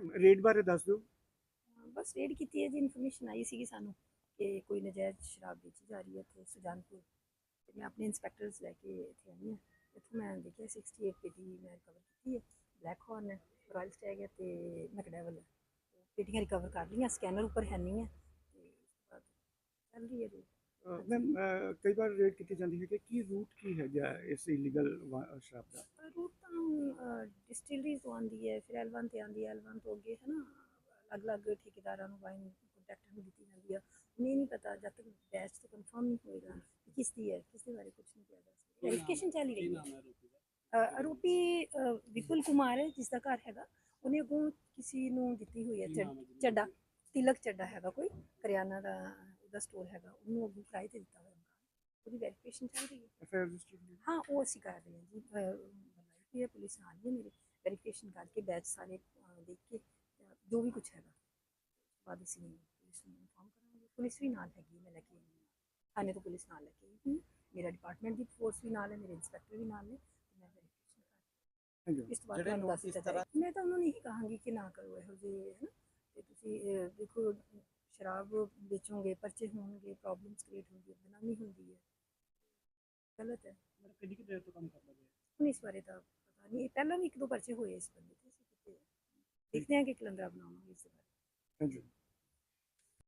Rate ਬਾਰੇ ਦੱਸ ਦਿਓ। ਬਸ ਰੇਡ ਕੀਤੀ ਹੈ ਜੀ ਇਨਫੋਰਮੇਸ਼ਨ ਆਈ ਸੀਗੀ ਸਾਨੂੰ ਕਿ ਕੋਈ ਨਜਾਇਜ਼ ਸ਼ਰਾਬ ਵੇਚੀ ਜਾ ਰਹੀ ਹੈ ਇੱਥੇ ਸੁਜਾਨਪੁਰ। ਤੇ ਮੈਂ ਆਪਣੇ ਇੰਸਪੈਕਟਰਸ ਲੈ ਕੇ ਇੱਥੇ ਆਈ ਹਾਂ। ਇੱਥੋਂ ਮੈਂ ਦੇਖਿਆ 68 ਪੇਟੀ ਮੈਂ ਰਿਕਵਰ ਕੀਤੀ ਹੈ। ਬਲੈਕ ਹੌਰਨ ਹੈ ਰਾਇਲ ਸਟੈਗ ਹੈ ਤੇ ਮੈਕਡੈਵਲ ਹੈ। ਪੇਟੀਆਂ ਰਿਕਵਰ ਕਰ ਲਈਆਂ ਸਕੈਨਰ ਉੱਪਰ ਹੈ ਨਹੀਂ ਹੈ ਤੇ ਉਸ ਤੋਂ ਬਾਅਦ ਚੱਲ ਰਹੀ ਹੈ ਜੀ ਮੈਮ ਕਈ ਵਾਰ ਰੇਟ ਕੀਤੀ ਜਾਂਦੀ ਹੈ ਕਿ ਕੀ ਰੂਟ ਕੀ ਹੈਗਾ ਇਸ ਇਲੀਗਲ ਸ਼ਰਾਬ ਦਾ? ਰੂਟ ਤਾਂ ਡਿਸਟਿਲਰੀ ਤੋਂ ਆਉਂਦੀ ਹੈ ਫਿਰ ਐਲਵਨ ਤੇ ਆਉਂਦੀ ਹੈ ਐਲਵਨ ਤੋਂ ਅੱਗੇ ਹੈ ਨਾ ਅਲੱਗ-ਅਲੱਗ ਠੇਕੇਦਾਰਾਂ ਨੂੰ ਵਾਈਨ ਕੰਟੈਕਟ ਨੂੰ ਦਿੱਤੀ ਜਾਂਦੀ ਆ। ਨਹੀਂ ਨਹੀਂ ਪਤਾ ਜਦ ਤੱਕ ਬੈਚ ਤੋਂ ਕਨਫਰਮ ਨਹੀਂ ਹੋਏਗਾ ਕਿ ਕਿਸ ਦੀ ਹੈ ਕਿਸ ਦੇ ਬਾਰੇ ਕੁਝ ਨਹੀਂ ਕਿਹਾ ਜਾ ਸਕਦਾ। ਵੈਰੀਫਿਕੇਸ਼ਨ ਚੱਲ ਰਹੀ ਹੈ। ਆਰੋਪੀ ਵਿਪੁਲ ਕੁਮਾਰ ਹੈ ਜਿਸ ਦਾ ਘਰ ਹੈਗਾ। ਉਹਨੇ ਅੱਗੋਂ ਕਿਸੇ ਨੂੰ ਦਿੱਤੀ ਹੋਈ ਹੈ ਚੱਡ- ਚੱਡਾ ਤਿਲਕ ਚੱਡਾ ਹੈਗਾ ਕੋਈ ਕਰਿਆਨਾ ਦਾ ਉਹਦਾ ਸਟੋਰ ਹੈਗਾ ਉਹਨੂੰ ਅੱਗੋਂ ਕਿਰਾਏ ਤੇ ਦਿੱਤਾ ਹੋਇਆ ਮਕਾਨ ਉਹਦੀ ਵੈਰੀਫਿਕੇਸ਼ਨ ਚੱਲ ਰਹੀ ਹੈ। ਐਫ ਆਈ ਆਰ ਰਜਿਸਟਰਡ ਹਾਂ ਉਹ ਅਸੀਂ ਕਰ ਰਹੇ ਹਾਂ ਜੀ। ਬਣਾਈ ਹੋਈ ਹੈ ਪੁਲਿਸ ਨਾਲ ਹੀ ਹੈ ਮੇਰੇ। ਵੈਰੀਫਿਕੇਸ਼ਨ ਕਰਕੇ ਬੈਚ ਸਾਰੇ ਦੇਖ ਕੇ ਜੋ ਵੀ ਕੁਝ ਹੈਗਾ। ਬਾਅਦ ਅਸੀਂ ਪੁਲਿਸ ਨੂੰ ਇਨਫਾਰਮ ਕਰਾਂਗੇ। ਪੁਲਿਸ ਵੀ ਨਾਲ ਹੈਗੀ ਹੈ, ਮੈਂ ਲੈ ਕੇ ਹਾਂ। ਥਾਣੇ ਤੋਂ ਪੁਲਿਸ ਨਾਲ ਲੈ ਕੇ ਆਈ ਹਾਂ। ਮੇਰਾ ਡਿਪਾਰਟਮੈਂਟ ਦੀ ਫੋਰਸ ਵੀ ਨਾਲ ਹੈ ਮੇਰੇ ਇੰਸਪੈਕਟਰ ਵੀ ਨਾਲ ਨੇ ਮੈਂ ਵੈਰੀਫਿਕੇਸ਼ਨ ਕਰ ਥੈਂਕ ਯੂ ਇਸ ਤੋਂ ਬਾਅਦ ਤੁਹਾਨੂੰ ਦੱਸ ਦਿੱਤਾ ਜਾਏ ਮੈਂ ਤਾਂ ਉਹਨਾਂ ਨੂੰ ਇਹੀ ਕਹਾਂਗੀ ਕਿ ਨਾ ਕਰੋ ਇਹੋ ਜਿਹੇ ਹੈ ਨਾ। ਤੇ ਤੁਸੀਂ ਦੇਖੋ ਸ਼ਰਾਬ ਵੇਚੋਗੇ ਪਰਚੇ ਹੋਣਗੇ ਪ੍ਰੋਬਲਮਸ ਕ੍ਰੀਏਟ ਹੁੰਦੀ ਹੈ ਬਦਨਾਮੀ ਹੁੰਦੀ ਹੈ। ਗਲਤ ਹੈ। ਮਤਲਬ ਕਿੰਨੀ ਕਿ ਦੇਰ ਤੋਂ ਕੰਮ ਕਰਦਾ ਹੈ ਹੁਣ ਇਸ ਬਾਰੇ ਤਾਂ ਪਤਾ ਨਹੀਂ। ਪਹਿਲਾਂ ਵੀ ਇੱਕ ਦੋ ਪਰਚੇ ਹੋਏ ਇਸ ਬੰਦੇ ਤੇ ਅਸੀਂ ਕਿਤੇ ਦੇਖਦੇ ਹਾਂ ਕਿ ਕਲੰਦਰਾ ਬਣਾਵਾਂਗੇ ਇਸ ਦੇ ਬਾਰੇ। Thank you.